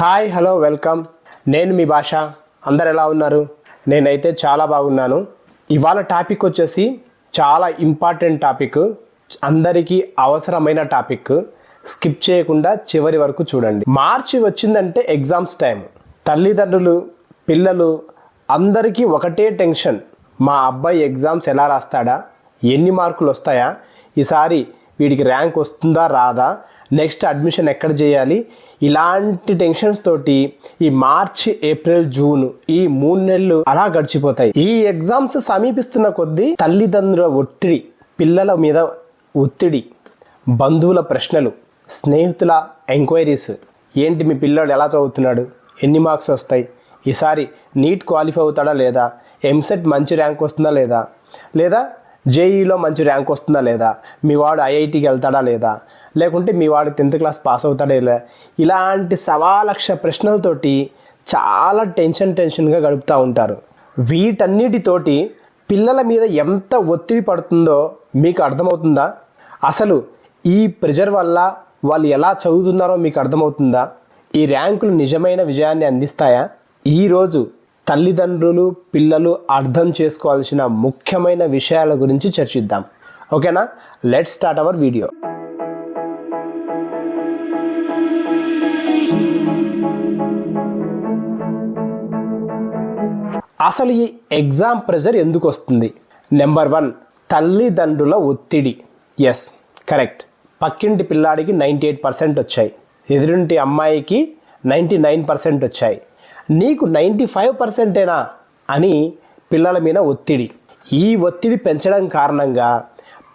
Hi hello welcome. నేను మీ భాష. అందరు ఎలా ఉన్నారు? నేనైతే చాలా బాగున్నాను. ఇవాళ టాపిక్ వచ్చేసి చాలా ఇంపార్టెంట్ టాపిక్. అందరికీ అవసరమైన టాపిక్. స్కిప్ చేయకుండా చివరి వరకు చూడండి. మార్చి వచ్చిందంటే ఎగ్జామ్స్ టైం తల్లిదండ్రులు పిల్లలు అందరికీ ఒకటే టెన్షన్. మా అబ్బాయి ఎగ్జామ్స్ ఎలా రాస్తాడా? ఎన్ని మార్కులు వస్తాయా? ఈసారి వీడికి ర్యాంక్ వస్తుందా రాదా? నెక్స్ట్ అడ్మిషన్ ఎక్కడ చేయాలి? ఇలాంటి టెన్షన్స్ తోటి ఈ మార్చ్ ఏప్రిల్ జూన్ ఈ మూడు నెలలు అలా గడిచిపోతాయి. ఈ ఎగ్జామ్స్ సమీపిస్తున్న కొద్దీ తల్లిదండ్రుల ఒత్తిడి పిల్లల మీద ఒత్తిడి బంధువుల ప్రశ్నలు స్నేహితుల ఎంక్వైరీస్. ఏంటి మీ పిల్లోడు ఎలా చదువుతున్నాడు? ఎన్ని మార్క్స్ వస్తాయి? ఈసారి నీట్ క్వాలిఫై అవుతాడా లేదా? ఎంసెట్ మంచి ర్యాంక్ వస్తుందా లేదా? లేదా జేఈలో మంచి ర్యాంక్ వస్తుందా లేదా? మీ వాడు ఐఐటికి వెళ్తాడా లేదా? లేకుంటే మీ వాడు టెన్త్ క్లాస్ పాస్ అవుతాడే లేదా ఇలాంటి సవా లక్ష ప్రశ్నలతోటి చాలా టెన్షన్ టెన్షన్గా గడుపుతూ ఉంటారు. వీటన్నిటితోటి పిల్లల మీద ఎంత ఒత్తిడి పడుతుందో మీకు అర్థమవుతుందా? అసలు ఈ ప్రెజర్ వల్ల వాళ్ళు ఎలా చదువుతున్నారో మీకు అర్థమవుతుందా? ఈ ర్యాంకులు నిజమైన విజయాన్ని అందిస్తాయా? ఈరోజు తల్లిదండ్రులు పిల్లలు అర్థం చేసుకోవాల్సిన ముఖ్యమైన విషయాల గురించి చర్చిద్దాం. ఓకేనా? Let start our video. అసలు ఈ ఎగ్జామ్ ప్రెజర్ ఎందుకు వస్తుంది? నెంబర్ వన్ తల్లిదండ్రుల ఒత్తిడి. Yes correct. పక్కింటి పిల్లాడికి నైంటీ ఎయిట్ పర్సెంట్ వచ్చాయి. ఎదురింటి అమ్మాయికి నైంటీ నైన్ పర్సెంట్ వచ్చాయి. నీకు నైంటీ ఫైవ్ పర్సెంటేనా? అని పిల్లల మీద ఒత్తిడి. ఈ ఒత్తిడి పెంచడం కారణంగా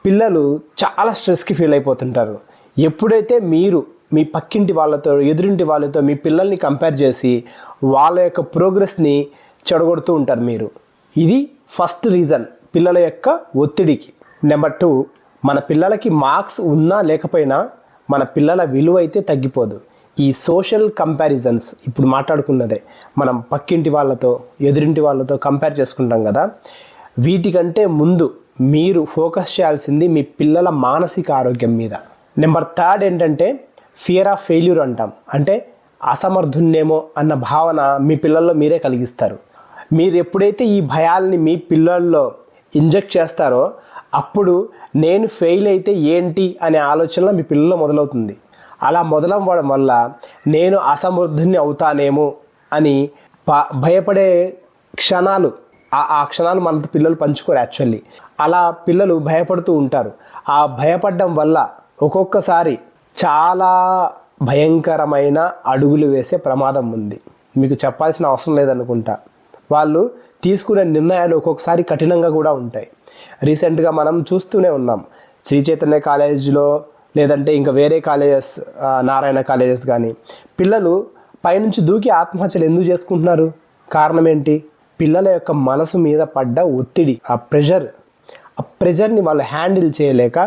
పిల్లలు చాలా స్ట్రెస్కి ఫీల్ అయిపోతుంటారు. ఎప్పుడైతే మీరు మీ పక్కింటి వాళ్ళతో ఎదురింటి వాళ్ళతో మీ పిల్లల్ని కంపేర్ చేసి వాళ్ళ యొక్క ప్రోగ్రెస్ని చెడగొడుతూ ఉంటారు మీరు. ఇది ఫస్ట్ రీజన్ పిల్లల యొక్క ఒత్తిడికి. నెంబర్ టూ మన పిల్లలకి మార్క్స్ ఉన్నా లేకపోయినా మన పిల్లల విలువ అయితే తగ్గిపోదు. ఈ సోషల్ కంపారిజన్స్ ఇప్పుడు మాట్లాడుకున్నదే. మనం పక్కింటి వాళ్ళతో ఎదురింటి వాళ్ళతో కంపేర్ చేసుకుంటాం కదా. వీటికంటే ముందు మీరు ఫోకస్ చేయాల్సింది మీ పిల్లల మానసిక ఆరోగ్యం మీద. నెంబర్ థర్డ్ ఏంటంటే ఫియర్ ఆఫ్ ఫెయిల్యూర్ అంటాం. అంటే అసమర్థున్నేమో అన్న భావన మీ పిల్లల్లో మీరే కలిగిస్తారు. మీరు ఎప్పుడైతే ఈ భయాల్ని మీ పిల్లల్లో ఇంజెక్ట్ చేస్తారో అప్పుడు నేను ఫెయిల్ అయితే ఏంటి అనే ఆలోచన మీ పిల్లల్లో మొదలవుతుంది. అలా మొదలవ్వడం వల్ల నేను అసమర్థుని అవుతానేమో అని భయపడే క్షణాలు ఆ- ఆ క్షణాలు మనతో పిల్లలు పంచుకోరు యాక్చువల్లీ. అలా పిల్లలు భయపడుతూ ఉంటారు. ఆ భయపడడం వల్ల ఒక్కొక్కసారి చాలా భయంకరమైన అడుగులు వేసే ప్రమాదం ఉంది. మీకు చెప్పాల్సిన అవసరం లేదనుకుంటా. వాళ్ళు తీసుకునే నిర్ణయాలు ఒక్కొక్కసారి కఠినంగా కూడా ఉంటాయి. రీసెంట్గా మనం చూస్తూనే ఉన్నాం. శ్రీ చైతన్య కాలేజీలో లేదంటే ఇంకా వేరే కాలేజెస్ నారాయణ కాలేజెస్ కానీ పిల్లలు పైనుంచి దూకి ఆత్మహత్యలు ఎందుకు చేసుకుంటున్నారు? కారణం ఏంటి పిల్లల యొక్క మనసు మీద పడ్డ ఒత్తిడి ఆ ప్రెషర్ ఆ ప్రెషర్ని వాళ్ళు హ్యాండిల్ చేయలేక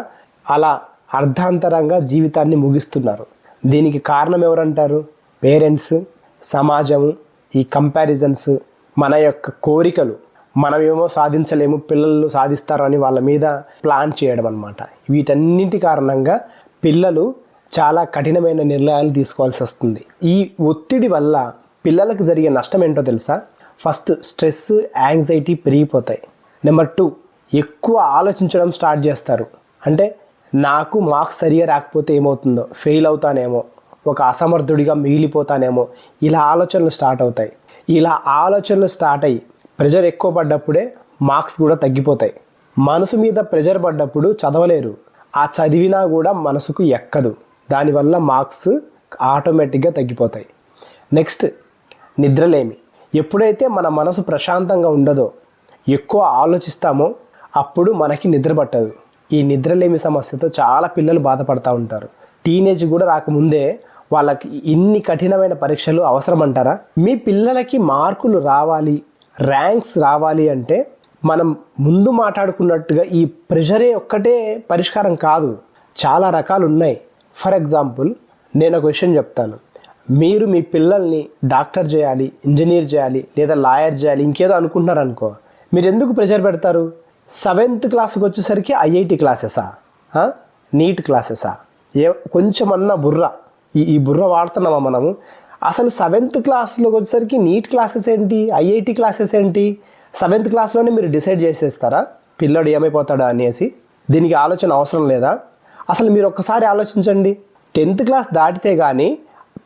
అలా అర్ధాంతరంగా జీవితాన్ని ముగిస్తున్నారు. దీనికి కారణం ఎవరంటారు? పేరెంట్స్ సమాజము ఈ కంపారిజన్స్ మన యొక్క కోరికలు మనమేమో సాధించలేము పిల్లలు సాధిస్తారు అని వాళ్ళ మీద ప్లాన్ చేయడం అనమాట వీటన్నింటి కారణంగా పిల్లలు చాలా కఠినమైన నిర్ణయాలు తీసుకోవాల్సి వస్తుంది. ఈ ఒత్తిడి వల్ల పిల్లలకు జరిగే నష్టం ఏంటో తెలుసా? ఫస్ట్ స్ట్రెస్ యాంగ్జైటీ పెరిగిపోతాయి. నెంబర్ టూ ఎక్కువ ఆలోచించడం స్టార్ట్ చేస్తారు. అంటే నాకు మార్క్స్ సరిగా రాకపోతే ఏమవుతుందో ఫెయిల్ అవుతానేమో ఒక అసమర్థుడిగా మిగిలిపోతానేమో ఇలా ఆలోచనలు స్టార్ట్ అవుతాయి. ఇలా ఆలోచనలు స్టార్ట్ అయ్యి ప్రెజర్ ఎక్కువ పడ్డప్పుడే మార్క్స్ కూడా తగ్గిపోతాయి. మనసు మీద ప్రెజర్ పడ్డప్పుడు చదవలేరు. ఆ చదివినా కూడా మనసుకు ఎక్కదు. దానివల్ల మార్క్స్ ఆటోమేటిక్గా తగ్గిపోతాయి. నెక్స్ట్ నిద్రలేమి. ఎప్పుడైతే మన మనసు ప్రశాంతంగా ఉండదో ఎక్కువ ఆలోచిస్తామో అప్పుడు మనకి నిద్ర పట్టదు. ఈ నిద్రలేమి సమస్యతో చాలా పిల్లలు బాధపడతా ఉంటారు. టీనేజ్ కూడా రాకముందే వాళ్ళకి ఇన్ని కఠినమైన పరీక్షలు అవసరం అంటారా మీ పిల్లలకి మార్కులు రావాలి ర్యాంక్స్ రావాలి అంటే మనం ముందు మాట్లాడుకున్నట్టుగా ఈ ప్రెషరే ఒక్కటే పరిష్కారం కాదు. చాలా రకాలు ఉన్నాయి ఫర్ ఎగ్జాంపుల్ నేను ఒక విషయం చెప్తాను. మీరు మీ పిల్లల్ని డాక్టర్ చేయాలి ఇంజనీర్ చేయాలి లేదా లాయర్ చేయాలి ఇంకేదో అనుకుంటున్నారు అనుకో మీరు ఎందుకు ప్రెషర్ పెడతారు? సెవెంత్ క్లాస్కి వచ్చేసరికి ఐఐటి క్లాసెసా? నీట్ క్లాసెసా? ఏ కొంచెమన్నా బుర్ర. ఈ ఈ బుర్ర వాడుతున్నామా మనము? అసలు సెవెంత్ క్లాస్లోకి వచ్చేసరికి నీట్ క్లాసెస్ ఏంటి? ఐఐటి క్లాసెస్ ఏంటి? సెవెంత్ క్లాస్లోనే మీరు డిసైడ్ చేసేస్తారా? పిల్లడు ఏమైపోతాడా అనేసి? దీనికి ఆలోచన అవసరం లేదా? అసలు మీరు ఒక్కసారి ఆలోచించండి. టెన్త్ క్లాస్ దాటితే కానీ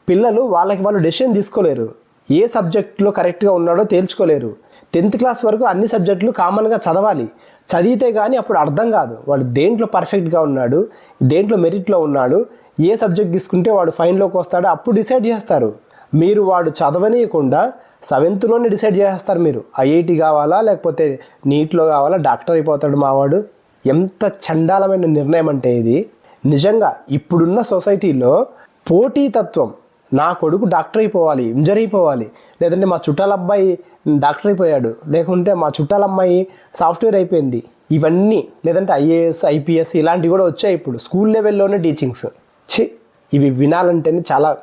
పిల్లలు వాళ్ళకి వాళ్ళు డెసిషన్ తీసుకోలేరు. ఏ సబ్జెక్ట్లో కరెక్ట్గా ఉన్నాడో తేల్చుకోలేరు. టెన్త్ క్లాస్ వరకు అన్ని సబ్జెక్టులు కామన్గా చదవాలి. చదివితే కానీ అప్పుడు అర్థం కాదు. వాడు దేంట్లో పర్ఫెక్ట్గా ఉన్నాడు? దేంట్లో మెరిట్లో ఉన్నాడు? ఏ సబ్జెక్ట్ తీసుకుంటే వాడు ఫైన్లోకి వస్తాడో అప్పుడు డిసైడ్ చేస్తారు. మీరు వాడు చదవనీయకుండా సెవెంత్లోనే డిసైడ్ చేసేస్తారు మీరు. ఐఐటి కావాలా లేకపోతే నీట్లో కావాలా డాక్టర్ అయిపోతాడు మావాడు? ఎంత చండాలమైన నిర్ణయం అంటే ఇది. నిజంగా ఇప్పుడున్న సొసైటీలో పోటీతత్వం నా కొడుకు డాక్టర్ అయిపోవాలి ఇంజర్ అయిపోవాలి లేదంటే మా చుట్టాల అబ్బాయి డాక్టర్ అయిపోయాడు లేకుంటే మా చుట్టాల అమ్మాయి సాఫ్ట్వేర్ అయిపోయింది. ఇవన్నీ లేదంటే ఐఏఎస్ ఐపీఎస్ ఇలాంటివి కూడా వచ్చాయి ఇప్పుడు స్కూల్ లెవెల్లోనే టీచింగ్స్ ఛీ ఇవి వినాలంటేనే చాలా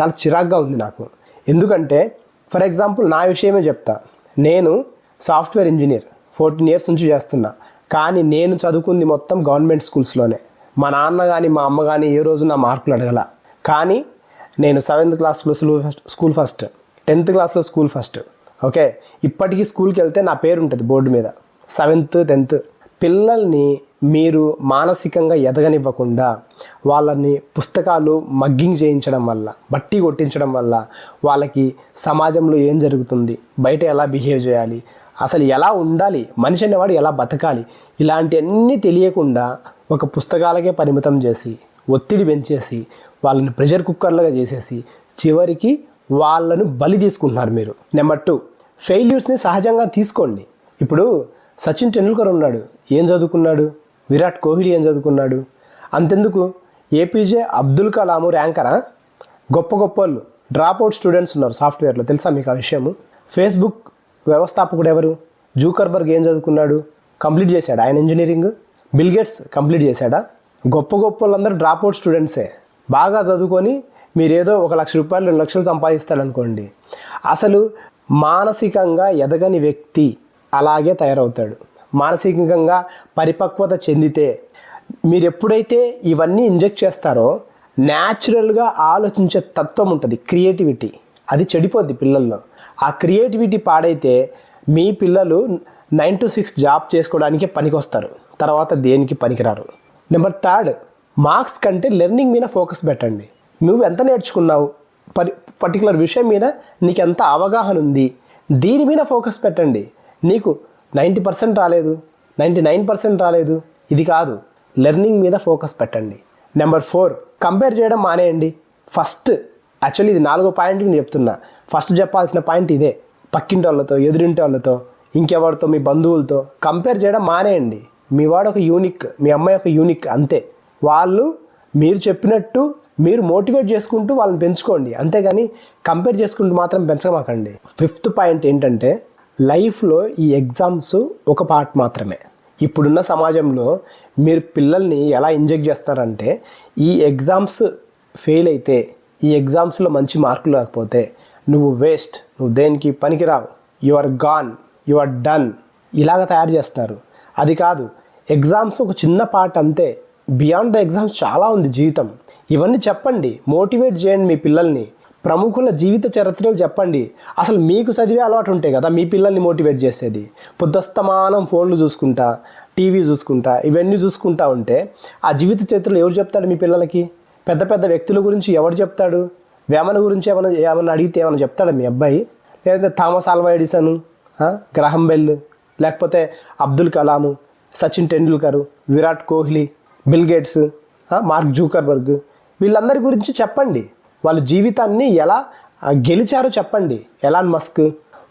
చాలా చిరాగ్గా ఉంది నాకు. ఎందుకంటే ఫర్ ఎగ్జాంపుల్ నా విషయమే చెప్తా. నేను సాఫ్ట్వేర్ ఇంజనీర్ ఫోర్టీన్ ఇయర్స్ నుంచి చేస్తున్నా. కానీ నేను చదువుకుంది మొత్తం గవర్నమెంట్ స్కూల్స్లోనే. మా నాన్న కానీ మా అమ్మ కానీ ఏ రోజు నా మార్కులు అడగల. కానీ నేను సెవెంత్ క్లాస్లో స్కూల్ ఫస్ట్ టెన్త్ క్లాస్లో స్కూల్ ఫస్ట్. ఓకే? ఇప్పటికీ స్కూల్కి వెళ్తే నా పేరు ఉంటుంది బోర్డు మీద. Seventh tenth. పిల్లల్ని మీరు మానసికంగా ఎదగనివ్వకుండా వాళ్ళని పుస్తకాలు మగ్గింగ్ చేయించడం వల్ల బట్టి కొట్టించడం వల్ల వాళ్ళకి సమాజంలో ఏం జరుగుతుంది? బయట ఎలా బిహేవ్ చేయాలి? అసలు ఎలా ఉండాలి? మనిషి అనేవాడు ఎలా బతకాలి? ఇలాంటివన్నీ తెలియకుండా ఒక పుస్తకాలకే పరిమితం చేసి ఒత్తిడి పెంచేసి వాళ్ళని ప్రెషర్ కుక్కర్లుగా చేసేసి చివరికి వాళ్ళను బలి తీసుకుంటున్నారు మీరు. నెంబర్ టూ ఫెయిల్యూర్స్ని సహజంగా తీసుకోండి. ఇప్పుడు సచిన్ టెండూల్కర్ ఉన్నాడు. ఏం చదువుకున్నాడు? విరాట్ కోహ్లీ ఏం చదువుకున్నాడు? అంతెందుకు? ఏపీజే అబ్దుల్ కలాము ర్యాంకరా గొప్ప గొప్ప వాళ్ళు. డ్రాప్ అవుట్ స్టూడెంట్స్ ఉన్నారు సాఫ్ట్వేర్లో. తెలుసా మీకు ఆ విషయము? ఫేస్బుక్ వ్యవస్థాపకుడు ఎవరు? జూకర్బర్గ్ ఏం చదువుకున్నాడు? కంప్లీట్ చేశాడు ఆయన ఇంజనీరింగ్? బిల్గేట్స్ కంప్లీట్ చేశాడా? గొప్ప గొప్ప వాళ్ళందరూ డ్రాప్ అవుట్ స్టూడెంట్సే. బాగా చదువుకొని మీరేదో ఒక లక్ష రూపాయలు రెండు లక్షలు సంపాదిస్తాడనుకోండి అసలు మానసికంగా ఎదగని వ్యక్తి అలాగే తయారవుతాడు. మానసికంగా పరిపక్వత చెందితే మీరు ఎప్పుడైతే ఇవన్నీ ఇంజెక్ట్ చేస్తారో న్యాచురల్గా ఆలోచించే తత్వం ఉంటుంది క్రియేటివిటీ. అది చెడిపోద్ది పిల్లల్లో. ఆ క్రియేటివిటీ పాడైతే మీ పిల్లలు నైన్ టు సిక్స్ జాబ్ చేసుకోవడానికే పనికొస్తారు. తర్వాత దేనికి పనికిరారు? నెంబర్ థర్డ్ మార్క్స్ కంటే లెర్నింగ్ మీద ఫోకస్ పెట్టండి. నువ్వు ఎంత నేర్చుకున్నావు? పరి పర్టికులర్ విషయం మీద నీకు ఎంత అవగాహన ఉంది దీని మీద ఫోకస్ పెట్టండి. నీకు నైంటీ పర్సెంట్ రాలేదు. నైంటీ నైన్ పర్సెంట్ రాలేదు. ఇది కాదు. లెర్నింగ్ మీద ఫోకస్ పెట్టండి. నెంబర్ ఫోర్ కంపేర్ చేయడం మానేయండి. ఫస్ట్ యాక్చువల్లీ ఇది నాలుగో పాయింట్ నేను చెప్తున్నా. ఫస్ట్ చెప్పాల్సిన పాయింట్ ఇదే. పక్కింటి వాళ్ళతో ఎదురింటి వాళ్ళతో ఇంకెవరితో మీ బంధువులతో కంపేర్ చేయడం మానేయండి. మీ వాడు ఒక యూనిక్ మీ అమ్మాయి ఒక యూనిక్ అంతే. వాళ్ళు మీరు చెప్పినట్టు మీరు మోటివేట్ చేసుకుంటూ వాళ్ళని పెంచుకోండి. అంతేగాని కంపేర్ చేసుకుంటూ మాత్రం పెంచమాకండి. ఫిఫ్త్ పాయింట్ ఏంటంటే లైఫ్లో ఈ ఎగ్జామ్స్ ఒక పార్ట్ మాత్రమే. ఇప్పుడున్న సమాజంలో మీరు పిల్లల్ని ఎలా ఇంజెక్ట్ చేస్తారంటే ఈ ఎగ్జామ్స్ ఫెయిల్ అయితే ఈ ఎగ్జామ్స్లో మంచి మార్కులు రాకపోతే నువ్వు వేస్ట్ నువ్వు దేనికి పనికిరావు you are gone you are done ఇలాగ తయారు చేస్తున్నారు. అది కాదు ఎగ్జామ్స్ ఒక చిన్న పార్ట్ అంతే. బియాండ్ ద ఎగ్జామ్స్ చాలా ఉంది జీవితం. ఇవన్నీ చెప్పండి మోటివేట్ చేయండి మీ పిల్లల్ని. ప్రముఖుల జీవిత చరిత్రలు చెప్పండి. అసలు మీకు చదివే అలవాటు ఉంటాయి కదా మీ పిల్లల్ని మోటివేట్ చేసేది. పొద్దుస్తమానం ఫోన్లు చూసుకుంటా టీవీ చూసుకుంటా ఇవన్నీ చూసుకుంటా ఉంటే ఆ జీవిత చరిత్రలు ఎవరు చెప్తాడు మీ పిల్లలకి? పెద్ద పెద్ద వ్యక్తుల గురించి ఎవరు చెప్తాడు? వేమన గురించి ఏమైనా ఏమైనా అడిగితే ఏమైనా చెప్తాడు మీ అబ్బాయి? లేదంటే Thomas Alva Edison Graham Bell లేకపోతే Abdul Kalam Sachin Tendulkar Virat Kohli Bill Gates Mark Zuckerberg వీళ్ళందరి గురించి చెప్పండి. వాళ్ళ జీవితాన్ని ఎలా గెలిచారో చెప్పండి. Elon Musk.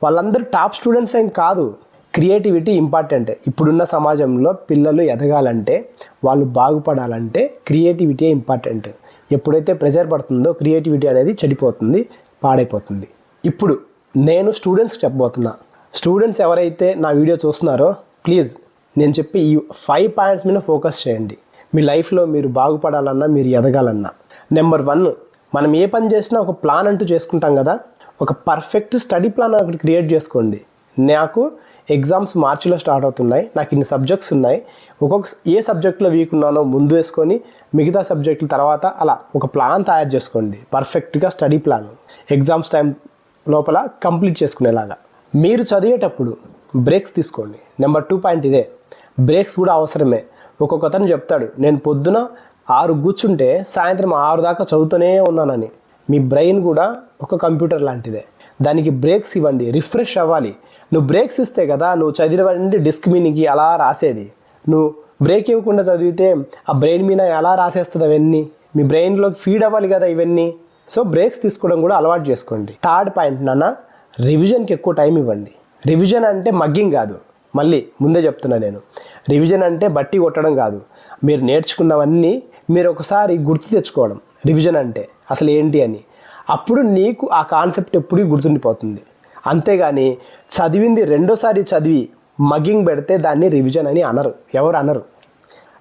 వాళ్ళందరూ టాప్ స్టూడెంట్స్ ఏం కాదు. Creativity important. ఇప్పుడున్న సమాజంలో పిల్లలు ఎదగాలంటే వాళ్ళు బాగుపడాలంటే క్రియేటివిటీ ఇంపార్టెంట్. ఎప్పుడైతే ప్రెజర్ పడుతుందో క్రియేటివిటీ అనేది చెడిపోతుంది పాడైపోతుంది. ఇప్పుడు నేను స్టూడెంట్స్కి చెప్పబోతున్నా. స్టూడెంట్స్ ఎవరైతే నా వీడియో చూస్తున్నారో ప్లీజ్ నేను చెప్పి ఈ ఫైవ్ పాయింట్స్ మీద ఫోకస్ చేయండి. మీ లైఫ్లో మీరు బాగుపడాలన్నా మీరు ఎదగాలన్నా. నెంబర్ వన్ మనం ఏ పని చేసినా ఒక ప్లాన్ అంటూ చేసుకుంటాం కదా ఒక పర్ఫెక్ట్ స్టడీ ప్లాన్ ఒకటి క్రియేట్ చేసుకోండి. నాకు ఎగ్జామ్స్ మార్చిలో స్టార్ట్ అవుతున్నాయి నాకు ఇన్ని సబ్జెక్ట్స్ ఉన్నాయి ఒక్కొక్క ఏ సబ్జెక్ట్లో వీక్ ఉన్నానో ముందు వేసుకొని మిగతా సబ్జెక్టుల తర్వాత అలా ఒక ప్లాన్ తయారు చేసుకోండి. పర్ఫెక్ట్గా స్టడీ ప్లాన్ ఎగ్జామ్స్ టైం లోపల కంప్లీట్ చేసుకునేలాగా. మీరు చదివేటప్పుడు బ్రేక్స్ తీసుకోండి. నెంబర్ టూ పాయింట్ ఇదే. బ్రేక్స్ కూడా అవసరమే. ఒక్కొక్కతను చెప్తాడు నేను పొద్దున ఆరు కూర్చుంటే సాయంత్రం ఆరు దాకా చదువుతూనే ఉన్నానని. మీ బ్రెయిన్ కూడా ఒక కంప్యూటర్ లాంటిదే. దానికి బ్రేక్స్ ఇవ్వండి రిఫ్రెష్ అవ్వాలి. నువ్వు బ్రేక్స్ ఇస్తే కదా నువ్వు చదివినవన్నీ డిస్క్ మీనికి అలా రాసేది? నువ్వు బ్రేక్ ఇవ్వకుండా చదివితే ఆ బ్రెయిన్ మీద ఎలా రాసేస్తుంది అవన్నీ? మీ బ్రెయిన్లోకి ఫీడ్ అవ్వాలి కదా ఇవన్నీ? సో బ్రేక్స్ తీసుకోవడం కూడా అలవాటు చేసుకోండి. థర్డ్ పాయింట్ నాన్న రివిజన్కి ఎక్కువ టైం ఇవ్వండి. రివిజన్ అంటే మగ్గింగ్ కాదు. మళ్ళీ ముందే చెప్తున్నా నేను. రివిజన్ అంటే బట్టి కొట్టడం కాదు. మీరు నేర్చుకున్నవన్నీ మీరు ఒకసారి గుర్తు తెచ్చుకోవడం రివిజన్ అంటే అసలు ఏంటి అని. అప్పుడు నీకు ఆ కాన్సెప్ట్ ఎప్పుడూ గుర్తుండిపోతుంది. అంతేగాని చదివింది రెండోసారి చదివి మగ్గింగ్ పెడితే దాన్ని రివిజన్ అని అనరు. ఎవరు అనరు?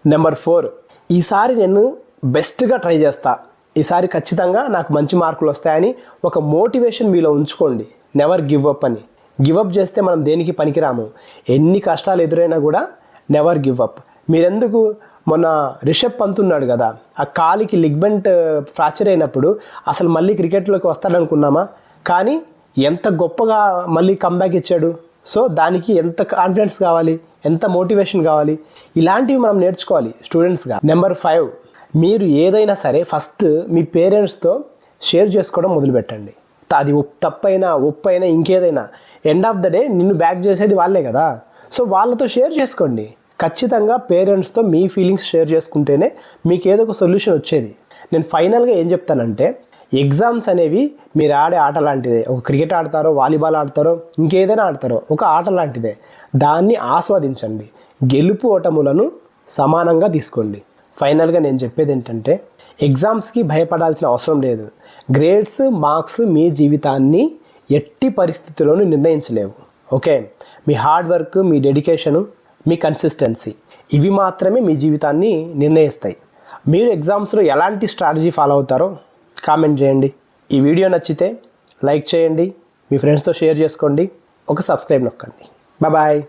నెంబర్ ఫోర్ ఈసారి నేను బెస్ట్గా ట్రై చేస్తా. ఈసారి ఖచ్చితంగా నాకు మంచి మార్కులు వస్తాయని ఒక మోటివేషన్ మీలో ఉంచుకోండి. నెవర్ గివ్ అప్ అని. గివ్ అప్ చేస్తే మనం దేనికి పనికిరాము? ఎన్ని కష్టాలు ఎదురైనా కూడా నెవర్ గివ్ అప్ మీరెందుకు మొన్న రిషబ్ పంత్ ఉన్నాడు కదా ఆ కాలికి లిగ్మెంట్ ఫ్రాక్చర్ అయినప్పుడు అసలు మళ్ళీ క్రికెట్లోకి వస్తాడనుకున్నామా? కానీ ఎంత గొప్పగా మళ్ళీ కంబ్యాక్ ఇచ్చాడు. సో దానికి ఎంత కాన్ఫిడెన్స్ కావాలి? ఎంత మోటివేషన్ కావాలి? ఇలాంటివి మనం నేర్చుకోవాలి స్టూడెంట్స్గా నెంబర్ ఫైవ్ మీరు ఏదైనా సరే ఫస్ట్ మీ పేరెంట్స్తో షేర్ చేసుకోవడం మొదలుపెట్టండి. అది తప్పైనా ఉప్పైనా ఇంకేదైనా. ఎండ్ ఆఫ్ ద డే నిన్ను బ్యాక్ చేసేది వాళ్ళే కదా. సో వాళ్ళతో షేర్ చేసుకోండి. ఖచ్చితంగా పేరెంట్స్తో మీ ఫీలింగ్స్ షేర్ చేసుకుంటేనే మీకు ఏదో ఒక సొల్యూషన్ వచ్చేది. నేను ఫైనల్గా ఏం చెప్తానంటే ఎగ్జామ్స్ అనేవి మీరు ఆడే ఆట లాంటిదే. ఒక క్రికెట్ ఆడతారో వాలీబాల్ ఆడతారో ఇంకేదైనా ఆడతారో ఒక ఆట లాంటిదే. దాన్ని ఆస్వాదించండి. గెలుపు ఓటములను సమానంగా తీసుకోండి. ఫైనల్గా నేను చెప్పేది ఏంటంటే ఎగ్జామ్స్కి భయపడాల్సిన అవసరం లేదు. గ్రేడ్స్ మార్క్స్ మీ జీవితాన్ని ఎట్టి పరిస్థితుల్లోనూ నిర్ణయించలేవు. ఓకే? మీ హార్డ్ వర్క్ మీ డెడికేషను మీ కన్సిస్టెన్సీ ఇవి మాత్రమే మీ జీవితాన్ని నిర్ణయిస్తాయి. మీరు ఎగ్జామ్స్లో ఎలాంటి స్ట్రాటజీ ఫాలో అవుతారో కామెంట్ చేయండి. ఈ వీడియో నచ్చితే లైక్ చేయండి. మీ ఫ్రెండ్స్తో షేర్ చేసుకోండి. ఒక సబ్స్క్రైబ్ నొక్కండి. బాయ్